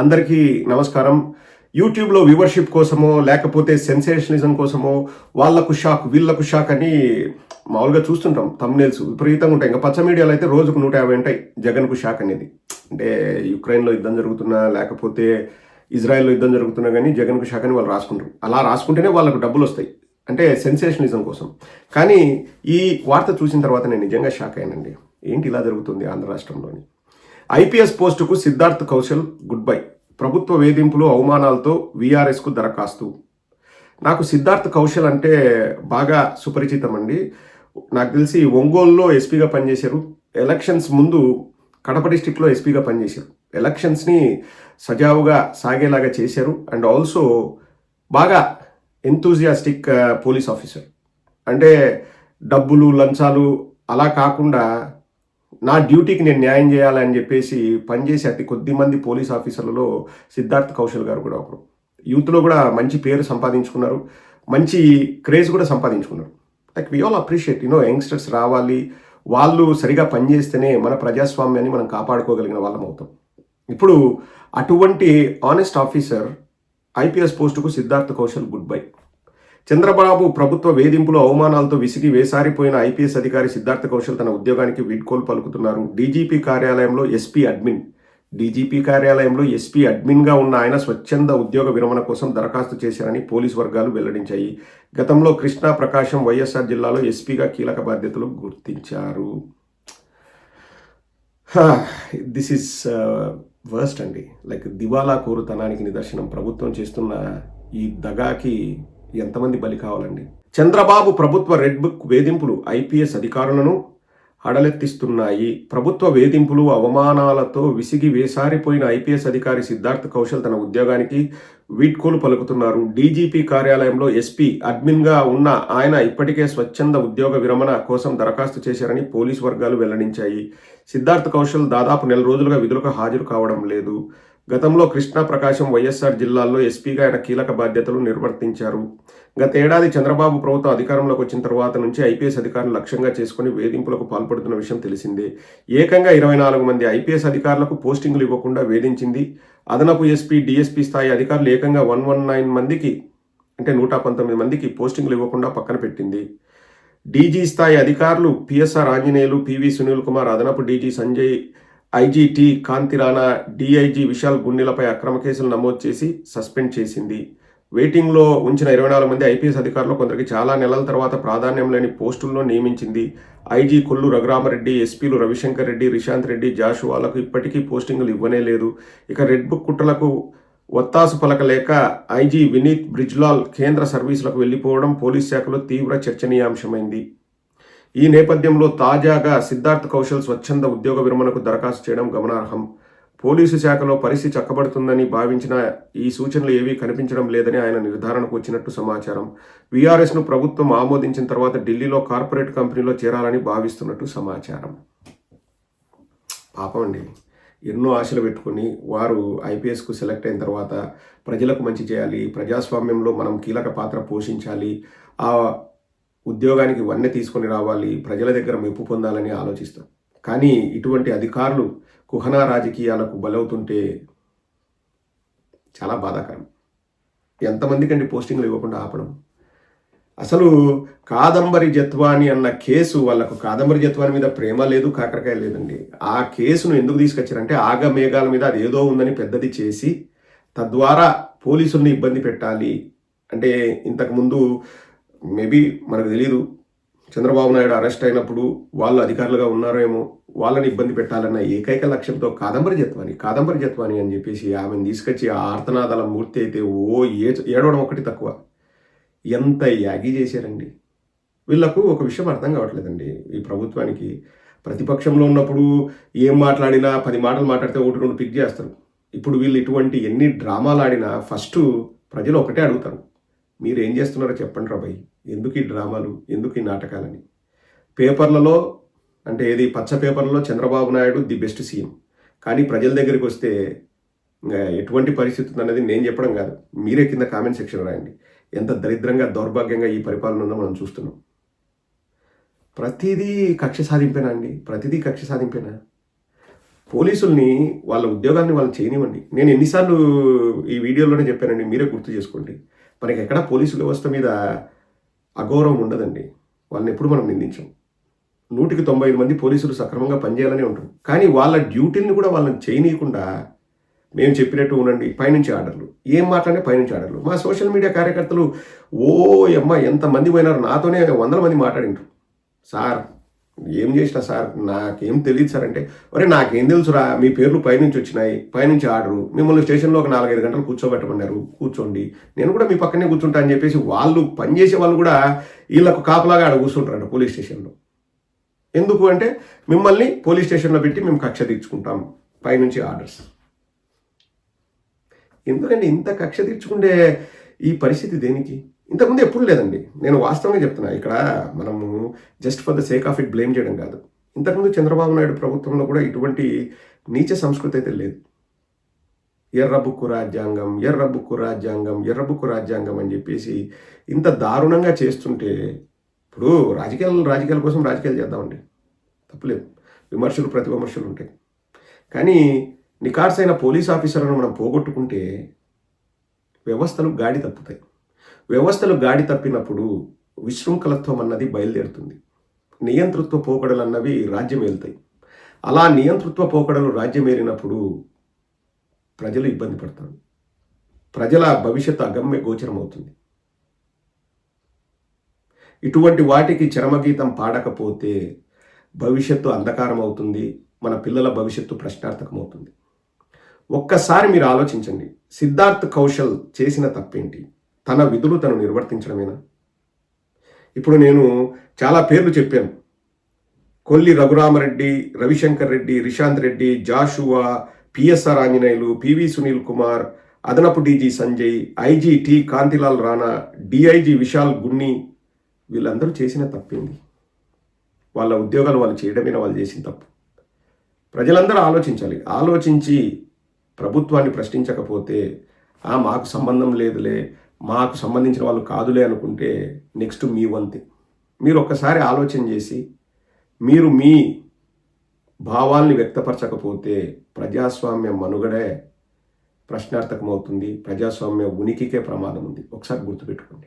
అందరికీ నమస్కారం. యూట్యూబ్లో వ్యూవర్షిప్ కోసమో లేకపోతే సెన్సేషనలిజం కోసమో వాళ్ళకు షాక్ వీళ్ళకు షాక్ అని మామూలుగా చూస్తుంటాం. తమ్నేల్స్ విపరీతంగా ఉంటాయి. ఇంకా పచ్చ మీడియాలో అయితే రోజుకు నూట యాభై ఉంటాయి జగన్కు షాక్ అనేది. అంటే యుక్రెయిన్లో యుద్ధం జరుగుతున్నా లేకపోతే ఇజ్రాయెల్లో యుద్ధం జరుగుతున్నా కానీ జగన్కు షాక్ అని వాళ్ళు రాసుకుంటారు. అలా రాసుకుంటేనే వాళ్ళకు డబ్బులు వస్తాయి. అంటే సెన్సేషనిజం కోసం. కానీ ఈ వార్త చూసిన తర్వాత నేను నిజంగా షాక్ అయ్యానండి. ఏంటి ఇలా జరుగుతుంది ఆంధ్ర రాష్ట్రంలోని? ఐపీఎస్ పోస్టుకు సిద్ధార్థ్ కౌశల్ గుడ్ బై ప్రభుత్వ వేధింపులు అవమానాలతో వీఆర్ఎస్కు దరఖాస్తు నాకు సిద్ధార్థ్ కౌశల్ అంటే బాగా సుపరిచితం అండి నాకు తెలిసి ఒంగోలులో ఎస్పీగా పనిచేశారు. ఎలక్షన్స్ ముందు కడప డిస్టిక్లో ఎస్పీగా పనిచేశారు. ఎలక్షన్స్ని సజావుగా సాగేలాగా చేశారు. అండ్ ఆల్సో బాగా ఎంతూజియాస్టిక్ పోలీస్ ఆఫీసర్ అంటే డబ్బులు లంచాలు అలా కాకుండా నా డ్యూటీకి నేను న్యాయం చేయాలని చెప్పేసి పనిచేసే అతి కొద్ది మంది పోలీస్ ఆఫీసర్లలో సిద్ధార్థ్ కౌశల్ గారు కూడా ఒకరు. యూత్లో కూడా మంచి పేరు సంపాదించుకున్నారు. మంచి క్రేజ్ కూడా సంపాదించుకున్నారు. Like we all appreciate you know youngsters రావాలి. వాళ్ళు సరిగా పనిచేస్తేనే మన ప్రజాస్వామ్యాన్ని మనం కాపాడుకోగలిగిన వాళ్ళం అవుతాం. ఇప్పుడు అటువంటి ఆనెస్ట్ ఆఫీసర్ ఐపీఎస్ పోస్టుకు సిద్ధార్థ్ కౌశల్ గుడ్ బై చంద్రబాబు ప్రభుత్వ వేధింపులు అవమానాలతో విసిగి వేసారిపోయిన ఐపీఎస్ అధికారి సిద్ధార్థ కౌశల్ తన ఉద్యోగానికి వీడ్కోలు పలుకుతున్నారు. డీజీపీ కార్యాలయంలో ఎస్పీ అడ్మిన్. డీజీపీ కార్యాలయంలో ఎస్పీ అడ్మిన్గా ఉన్న ఆయన స్వచ్ఛంద ఉద్యోగ విరమణ కోసం దరఖాస్తు చేశారని పోలీస్ వర్గాలు వెల్లడించాయి. గతంలో కృష్ణా ప్రకాశం వైఎస్ఆర్ జిల్లాలో ఎస్పీగా కీలక బాధ్యతలు గుర్తించారు. దిస్ ఇస్ వర్స్ట్ అండి. లైక్ దివాలా కోరుతనానికి నిదర్శనం. ప్రభుత్వం చేస్తున్న ఈ దగాకి ఎంతమంది బలి కావాలండి? చంద్రబాబు ప్రభుత్వ రెడ్ బుక్ వేధింపులు ఐపీఎస్ అధికారులను హడలెత్తిస్తున్నాయి ప్రభుత్వ వేధింపులు అవమానాలతో విసిగి వేసారిపోయిన ఐపీఎస్ అధికారి సిద్ధార్థ్ కౌశల్ తన ఉద్యోగానికి వీడ్కోలు పలుకుతున్నారు. డీజీపీ కార్యాలయంలో ఎస్పీ అడ్మిన్గా ఉన్న ఆయన ఇప్పటికే స్వచ్ఛంద ఉద్యోగ విరమణ కోసం దరఖాస్తు చేశారని పోలీసు వర్గాలు వెల్లడించాయి. సిద్ధార్థ్ కౌశల్ దాదాపు నెల రోజులుగా విధులకు హాజరు కావడం లేదు. గతంలో కృష్ణా ప్రకాశం వైఎస్ఆర్ జిల్లాల్లో ఎస్పీగా ఆయన కీలక బాధ్యతలు నిర్వర్తించారు. గత ఏడాది చంద్రబాబు ప్రభుత్వం అధికారంలోకి వచ్చిన తర్వాత నుంచి ఐపీఎస్ అధికారులు లక్ష్యంగా చేసుకుని వేధింపులకు పాల్పడుతున్న విషయం తెలిసిందే. ఏకంగా ఇరవై నాలుగు మంది ఐపీఎస్ అధికారులకు పోస్టింగులు ఇవ్వకుండా వేధించింది. అదనపు ఎస్పీ డిఎస్పీ స్థాయి అధికారులు ఏకంగా వన్ వన్ నైన్ మందికి అంటే నూట పంతొమ్మిది మందికి పోస్టింగులు ఇవ్వకుండా పక్కన పెట్టింది. డీజీ స్థాయి అధికారులు పిఎస్ఆర్ ఆంజనేయులు పివి సునీల్ కుమార్ అదనపు DG Sanjay IG T Kanthi Rana DIG Vishal గుండెలపై అక్రమ కేసులు నమోదు చేసి సస్పెండ్ చేసింది. వెయిటింగ్లో ఉంచిన ఇరవై నాలుగు మంది ఐపీఎస్ అధికారులు కొందరికి చాలా నెలల తర్వాత ప్రాధాన్యం లేని పోస్టుల్లో నియమించింది. ఐజీ కొల్లు రఘురామరెడ్డి ఎస్పీలు రవిశంకర్ రెడ్డి రిశాంత్ రెడ్డి జాషువాలకు ఇప్పటికీ పోస్టింగులు ఇవ్వనే లేదు. ఇక రెడ్ బుక్ కుట్రలకు ఒత్తాసు పలకలేక ఐజీ వినీత్ బ్రిజ్లాల్ కేంద్ర సర్వీసులకు వెళ్ళిపోవడం పోలీస్ శాఖలో తీవ్ర చర్చనీయాంశమైంది. ఈ నేపథ్యంలో తాజాగా సిద్ధార్థ్ కౌశల్ స్వచ్ఛంద ఉద్యోగ విరమణకు దరఖాస్తు చేయడం గమనార్హం. పోలీసు శాఖలో పరిస్థితి చక్కబడుతుందని భావించిన ఈ సూచనలు ఏవీ కనిపించడం లేదని ఆయన నిర్ధారణకు వచ్చినట్టు సమాచారం. వీఆర్ఎస్ను ప్రభుత్వం ఆమోదించిన తర్వాత ఢిల్లీలో కార్పొరేట్ కంపెనీలో చేరాలని భావిస్తున్నట్టు సమాచారం. పాపం అండి. ఎన్నో ఆశలు పెట్టుకొని వారు ఐపీఎస్కు సెలెక్ట్ అయిన తర్వాత ప్రజలకు మంచి చేయాలి. ప్రజాస్వామ్యంలో మనం కీలక పాత్ర పోషించాలి. ఆ ఉద్యోగానికి వన్నె తీసుకొని రావాలి ప్రజల దగ్గర మెప్పు పొందాలని ఆలోచిస్తాం. కానీ ఇటువంటి అధికారులు కుహనా రాజకీయాలకు బలవుతుంటే చాలా బాధాకరం. ఎంతమందికండి పోస్టింగ్లు ఇవ్వకుండా ఆపడం? అసలు కాదంబరి జత్వాని అన్న కేసు వాళ్ళకు కాదంబరి జత్వాని మీద ప్రేమ లేదు కాకరకాయ లేదండి. ఆ కేసును ఎందుకు తీసుకొచ్చారంటే ఆగమేఘాల మీద అది ఏదో ఉందని పెద్దది చేసి తద్వారా పోలీసుల్ని ఇబ్బంది పెట్టాలి. అంటే ఇంతకుముందు మేబీ మనకు తెలియదు చంద్రబాబు నాయుడు అరెస్ట్ అయినప్పుడు వాళ్ళు అధికారులుగా ఉన్నారేమో వాళ్ళని ఇబ్బంది పెట్టాలన్న ఏకైక లక్ష్యంతో కాదంబరి జత్వాని కాదంబరి జత్వాని అని చెప్పేసి ఆమెను తీసుకొచ్చి ఆ ఆర్తనాదాల మూర్తి అయితే ఓ ఏ ఏడవడం ఒకటి తక్కువ. ఎంత యాగి చేశారండి. వీళ్ళకు ఒక విషయం అర్థం కావట్లేదండి. ఈ ప్రభుత్వానికి ప్రతిపక్షంలో ఉన్నప్పుడు ఏం మాట్లాడినా పది మాటలు మాట్లాడితే ఒకటి రెండు పిక్ చేస్తారు. ఇప్పుడు వీళ్ళు ఇటువంటి ఎన్ని డ్రామాలు ఆడినా ఫస్ట్ ప్రజలు ఒకటే అడుగుతారు. మీరు ఏం చేస్తున్నారో చెప్పండి రా ఎందుకు ఈ డ్రామాలు ఎందుకు ఈ నాటకాలని? పేపర్లలో అంటే ఏది? పచ్చ పేపర్లలో Chandrababu Naidu the best CM కానీ ప్రజల దగ్గరికి వస్తే ఇంకా ఎటువంటి పరిస్థితి అనేది నేను చెప్పడం కాదు. మీరే కింద కామెంట్ సెక్షన్ రాయండి. ఎంత దరిద్రంగా దౌర్భాగ్యంగా ఈ పరిపాలన ఉందో మనం చూస్తున్నాం. ప్రతిదీ కక్ష సాధింపేనా అండి? ప్రతిదీ కక్ష సాధింపేనా? పోలీసుల్ని వాళ్ళ ఉద్యోగాన్ని వాళ్ళు చేయనివ్వండి. నేను ఎన్నిసార్లు ఈ వీడియోలోనే చెప్పానండి మీరే గుర్తు చేసుకోండి. మనకి ఎక్కడ పోలీసు వ్యవస్థ మీద అగౌరవం ఉండదండి. వాళ్ళని ఎప్పుడు మనం నిందించాం. నూటికి తొంభై ఐదు మంది పోలీసులు సక్రమంగా పనిచేయాలని ఉంటారు. కానీ వాళ్ళ డ్యూటీని కూడా వాళ్ళని చేయనీయకుండా మేము చెప్పినట్టు ఉండండి పైనుంచి ఆర్డర్లు. ఏం మాట్లాడే పైనుంచి ఆర్డర్లు. మా సోషల్ మీడియా కార్యకర్తలు ఓ అమ్మ ఎంతమంది పోయినారు నాతోనే వందల మంది మాట్లాడింటారు సార్ ఏం చేసిన సార్? నాకేం తెలియదు సార్ అంటే ఒరే నాకేం తెలుసురా? మీ పేర్లు పైనుంచి వచ్చినాయి. పైనుంచి ఆర్డరు మిమ్మల్ని స్టేషన్లో ఒక నాలుగైదు గంటలు కూర్చోబెట్టమన్నారు. కూర్చోండి. నేను కూడా మీ పక్కనే కూర్చుంటా అని చెప్పేసి వాళ్ళు పనిచేసే వాళ్ళు కూడా వీళ్ళకు కాపలాగా ఆడ కూర్చుంటారంట పోలీస్ స్టేషన్లో. ఎందుకు అంటే మిమ్మల్ని పోలీస్ స్టేషన్లో పెట్టి మేము కక్ష తీర్చుకుంటాం. పైనుంచి ఆర్డర్స్. ఎందుకంటే ఇంత కక్ష తీర్చుకుంటే ఈ పరిస్థితి దేనికి? ఇంతకుముందు ఎప్పుడు లేదండి. నేను వాస్తవంగా చెప్తున్నా ఇక్కడ మనము just for the sake of it blame చేయడం కాదు. ఇంతకుముందు చంద్రబాబు నాయుడు ప్రభుత్వంలో కూడా ఇటువంటి నీచ సంస్కృతి అయితే లేదు. ఎర్రబుక్కు రాజ్యాంగం ఎర్రబుక్కు రాజ్యాంగం ఎర్రబుక్కు రాజ్యాంగం అని చెప్పేసి ఇంత దారుణంగా చేస్తుంటే ఇప్పుడు రాజకీయాలు రాజకీయాల కోసం రాజకీయాలు చేద్దామండి. తప్పులేదు విమర్శలు ప్రతి విమర్శలు ఉంటాయి. కానీ నికార్సైన పోలీస్ ఆఫీసర్లను మనం పోగొట్టుకుంటే వ్యవస్థలు గాడి తప్పుతాయి. వ్యవస్థలు గాడి తప్పినప్పుడు విశృంఖలత్వం అన్నది బయలుదేరుతుంది. నియంతృత్వ పోకడలు అన్నవి రాజ్యం అలా నియంతృత్వ పోకడలు రాజ్యమేలినప్పుడు ప్రజలు ఇబ్బంది పడతారు. ప్రజల భవిష్యత్తు అగమ్య గోచరం అవుతుంది ఇటువంటి వాటికి చరమగీతం పాడకపోతే భవిష్యత్తు అంధకారం అవుతుంది మన పిల్లల భవిష్యత్తు ప్రశ్నార్థకం అవుతుంది ఒక్కసారి మీరు ఆలోచించండి. సిద్ధార్థ్ కౌశల్ చేసిన తప్పేంటి? తన విధులు తను నిర్వర్తించడమేనా? ఇప్పుడు నేను చాలా పేర్లు చెప్పాను. Kolli Raghurama Reddy Ravishankar Reddy Rishanth Reddy Joshua PSR Anjaneyulu PV Sunil Kumar అదనపు DG Sanjay IG T Kantilal Rana DIG Vishal Gunni వీళ్ళందరూ చేసిన తప్పింది? వాళ్ళ ఉద్యోగాలు వాళ్ళు చేయడమేనా? వాళ్ళు చేసిన తప్పు. ప్రజలందరూ ఆలోచించాలి. ఆలోచించి ప్రభుత్వాన్ని ప్రశ్నించకపోతే ఆ మాకు సంబంధం లేదులే మాకు సంబంధించిన వాళ్ళు కాదులే అనుకుంటే నెక్స్ట్ మీ వంతి మీరు ఒక్కసారి ఆలోచన చేసి మీరు మీ భావాల్ని వ్యక్తపరచకపోతే ప్రజాస్వామ్య మనుగడే ప్రశ్నార్థకమవుతుంది ప్రజాస్వామ్య ఉనికికే ప్రమాదం ఉంది ఒకసారి గుర్తుపెట్టుకోండి.